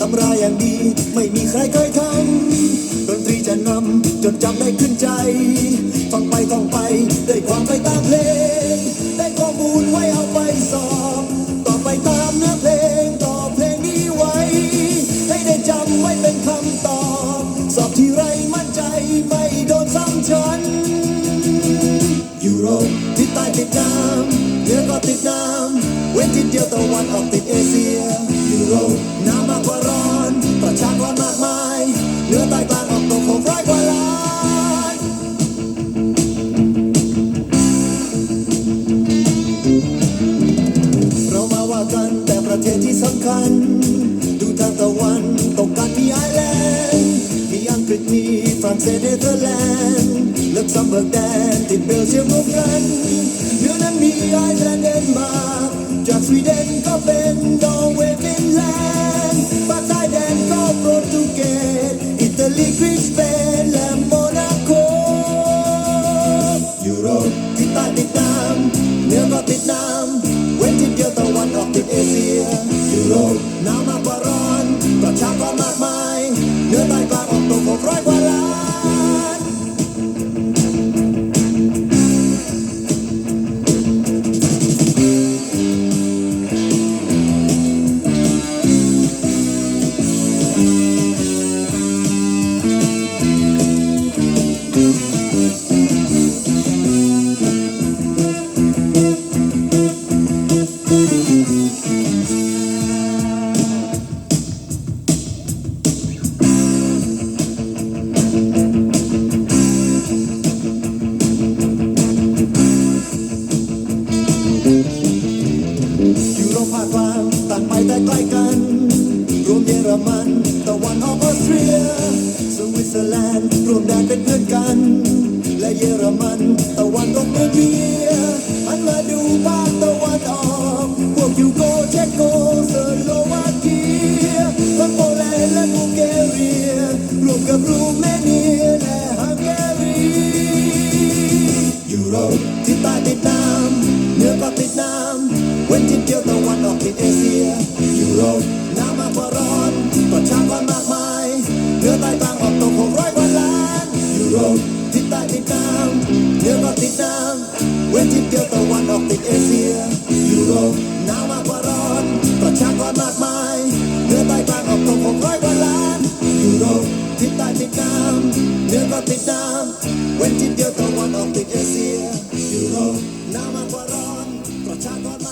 ตำราอย่างดีไม่มีใครเคยทำดนตรีจะนำจนจำได้ขึ้นใจ ฟังไปท่องไปด้วยความไปตามเพลง คัญ ดูทางตะวันตกกันมีไอแลนด์มีอังกฤษมีฝรั่งเศสเนเธอร์แลนด์เล็กซัมเบิร์กแดนติดเบลเยียมรวมกันเหนือนั้นมีไอร์แลนด์เดนมาร์กจากสวีเดนก็เป็นนอร์เวย์ฟินแลนด์ ใกล้กัน รวมเยอรมันตะวันออกออสเตรียสวิตเซอร์แลนด์รวมแดนเป็นเพื่อนกัน และเยอรมันตะวันตกเมืองเบียามเว้นทิศเดียวตะวันออกติดเอเชียยุโรปหนาวมากกว่าร้อนประชากรมากมายเหนือใต้กลางออกตกหกร้อยกว่าล้านยุโรปทิศใต้ติดน้ำเหนือก็ติดน้ำเวนทิศเดียวตะวันออกติดเอเชียยุโรปหนาวมากกว่าร้อนประชากรมาก